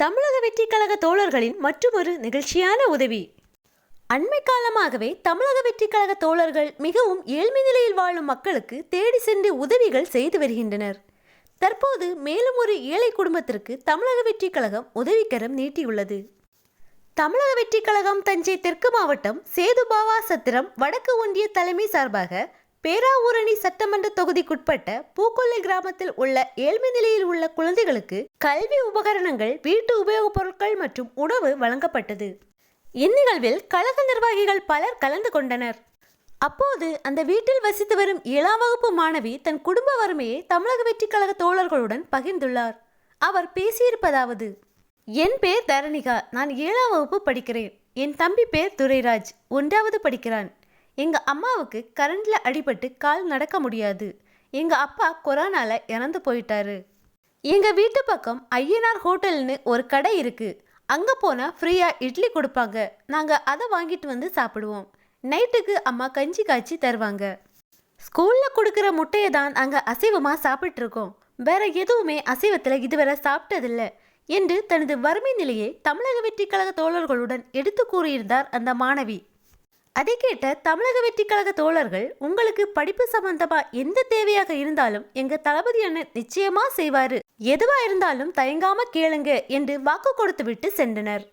தமிழக வெற்றி கழக தோழர்களின் மற்றொரு நிகழ்ச்சியான உதவி. அண்மை காலமாகவே தமிழக வெற்றி கழக தோழர்கள் மிகவும் ஏழ்மை நிலையில் வாழும் மக்களுக்கு தேடி சென்று உதவிகள் செய்து வருகின்றனர். தற்போது மேலும் ஒரு ஏழை குடும்பத்திற்கு தமிழக வெற்றி கழகம் உதவிக்கரம் நீட்டியுள்ளது. தமிழக வெற்றி கழகம் தஞ்சை தெற்கு மாவட்டம் சேதுபாவா சத்திரம் வடக்கு ஒன்றிய தலைமை சார்பாக பேராவூரணி சட்டமன்ற தொகுதிக்குட்பட்ட பூக்கொல்லை கிராமத்தில் உள்ள ஏழ்மை நிலையில் உள்ள குழந்தைகளுக்கு கல்வி உபகரணங்கள் வீட்டு உபயோகப் பொருட்கள் மற்றும் உணவு வழங்கப்பட்டது. இந்நிகழ்வில் கழக நிர்வாகிகள் பலர் கலந்து கொண்டனர். அப்போது அந்த வீட்டில் வசித்து வரும் ஏழாம் வகுப்பு மாணவி தன் குடும்ப வறுமையை தமிழக வெற்றி கழக தோழர்களுடன் பகிர்ந்துள்ளார். அவர் பேசியிருப்பதாவது என் பேர் தரணிகா. நான் ஏழாம் வகுப்பு படிக்கிறேன். என் தம்பி பேர் துரைராஜ். ஒன்றாவது படிக்கிறான். எங்கள் அம்மாவுக்கு கரண்டில் அடிபட்டு கால் நடக்க முடியாது. எங்கள் அப்பா கொரோனால இறந்து போயிட்டாரு. எங்கள் வீட்டு பக்கம் ஐயனார் ஹோட்டல்னு ஒரு கடை இருக்குது அங்கே போனால் ஃப்ரீயாக இட்லி கொடுப்பாங்க. நாங்கள் அதை வாங்கிட்டு வந்து சாப்பிடுவோம். நைட்டுக்கு அம்மா கஞ்சி காய்ச்சி தருவாங்க. ஸ்கூலில் கொடுக்குற முட்டையை தான் நாங்கள் அசைவமாக சாப்பிட்ருக்கோம் வேற எதுவுமே அசைவத்தில் இதுவரை சாப்பிட்டதில்ல என்று தனது வறுமை நிலையை தமிழக வெற்றி கழக தோழர்களுடன் எடுத்து கூறியிருந்தார் அந்த மாணவி. அதை கேட்ட தமிழக வெற்றி கழக தோழர்கள் உங்களுக்கு படிப்பு சம்பந்தமா எந்த தேவையாக இருந்தாலும் எங்க தளபதி அண்ணன் நிச்சயமா செய்வாரு. எதுவா இருந்தாலும் தயங்காம கேளுங்க என்று வாக்கு கொடுத்து விட்டு சென்றனர்.